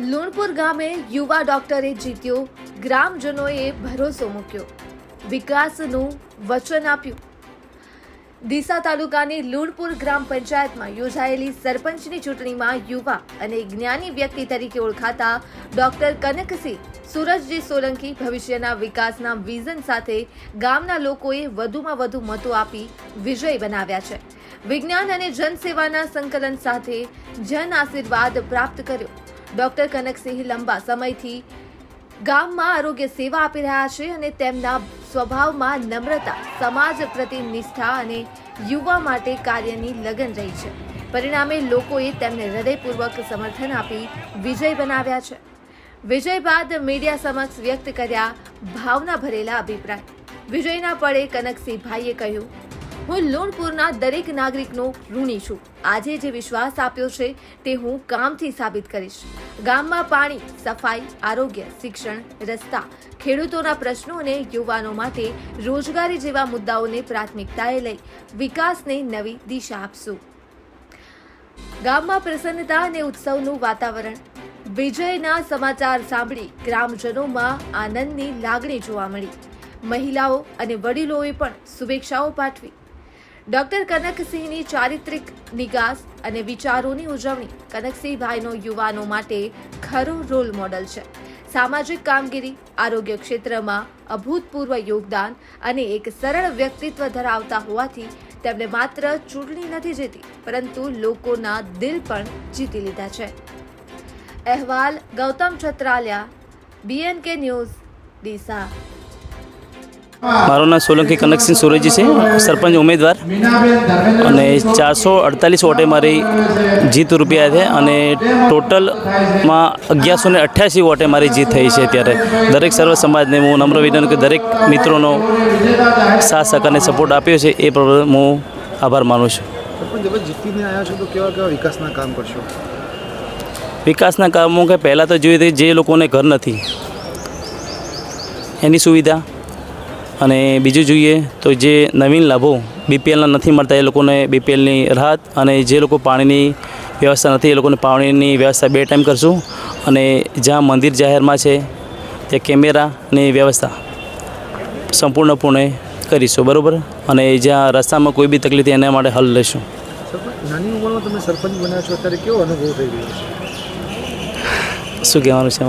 લુણપુર ગામે યુવા ડોક્ટરે જીત્યો. ગ્રામજનોએ ભરોસો મૂક્યો. વિકાસનું વચન આપ્યું. ડીસા તાલુકાની લુણપુર ગ્રામ પંચાયતમાં યોજાયેલી સરપંચની ચૂંટણીમાં યુવા અને જ્ઞાની વ્યક્તિ તરીકે ઓળખાતા ડોક્ટર કનકસિંહ સુરજજી સોલંકી ભવિષ્યના વિકાસના વિઝન સાથે ગામના લોકોએ વધુમાં વધુ મતો આપી વિજય બનાવ્યા છે. વિજ્ઞાન અને જનસેવાના સંકલન સાથે જન આશીર્વાદ પ્રાપ્ત કર્યો. ડોક્ટર કનકસિંહ લંબા સમયથી ગામમાં આરોગ્ય સેવા આપી રહ્યા છે અને તેમના સ્વભાવમાં નમ્રતા, સમાજ પ્રતિ નિષ્ઠા અને યુવા માટે કાર્યની લગન રહી છે. પરિણામે લોકોએ તેમને હૃદયપૂર્વક સમર્થન આપી વિજય બનાવ્યા છે. વિજય બાદ મીડિયા સમક્ષ વ્યક્ત કર્યા ભાવના ભરેલા અભિપ્રાય. વિજયના પળે કનકસિંહભાઈએ કહ્યું હું લોનપુરના દરેક નાગરિકનો ઋણી છું. આજે જે વિશ્વાસ આપ્યો છે તે હું કામથી સાબિત કરીશ. ગામમાં પાણી, સફાઈ, આરોગ્ય, શિક્ષણ, રસ્તા, ખેડૂતોના પ્રશ્નો અને યુવાનો માટે રોજગારી જેવા મુદ્દાઓને પ્રાથમિકતાએ લઈ વિકાસને નવી દિશા આપશું. ગામમાં પ્રસન્નતા અને ઉત્સવનું વાતાવરણ. વિજયના સમાચાર સાંભળી ગ્રામજનોમાં આનંદની લાગણી જોવા મળી. મહિલાઓ અને વડીલોએ પણ શુભેચ્છાઓ પાઠવી. ડોક્ટર કનકસિંહની ચારિત્રિક નિગાસ અને વિચારોની ઉજવણી કનકસિંહભાઈનો યુવાનો માટે ખરો રોલ મોડલ છે. સામાજિક કામગીરી, આરોગ્ય ક્ષેત્રમાં અભૂતપૂર્વ યોગદાન અને એક સરળ વ્યક્તિત્વ ધરાવતા હોવાથી તેમણે માત્ર ચૂંટણી નથી જીતી, પરંતુ લોકોના દિલ પણ જીતી લીધા છે. અહેવાલ, ગૌતમ છત્રાલિયા બીએનકે ન્યૂઝ ડીસા. મારું નામ સોલંકી કનકસિંહ સુરજી છે. સરપંચ ઉમેદવાર. અને ચારસો અડતાલીસ વોટે મારી જીત રૂપિયા છે અને ટોટલમાં અગિયારસો ને અઠ્યાસી વોટે મારી જીત થઈ છે અત્યારે. દરેક સર્વ સમાજને હું નમ્ર વિનંતી કે દરેક મિત્રોનો સાથ સહકારને સપોર્ટ આપ્યો છે એ પ્રમાણે હું આભાર માનું છું. જીતીને આવ્યા છો તો કેવા કેવા વિકાસના કામ કરશો? વિકાસના કામો કે પહેલાં તો જોઈએ જે લોકોને ઘર નથી એની સુવિધા અને બીજું જોઈએ તો જે નવીન લાભો બીપીએલના નથી મળતા એ લોકોને બીપીએલની રાહત અને જે લોકો પાણીની વ્યવસ્થા નથી એ લોકોને પાણીની વ્યવસ્થા બે ટાઈમ કરશું અને જ્યાં મંદિર જાહેરમાં છે ત્યાં કેમેરાની વ્યવસ્થા સંપૂર્ણપણે કરીશું બરાબર? અને જ્યાં રસ્તામાં કોઈ બી તકલીફ એના માટે હલ લઈશું. નાની ઉંમરમાં તમે સરપંચ બન્યા છો અત્યારે કેવો અનુભવ થઈ રહ્યો છે? શું કહેવાનું છે?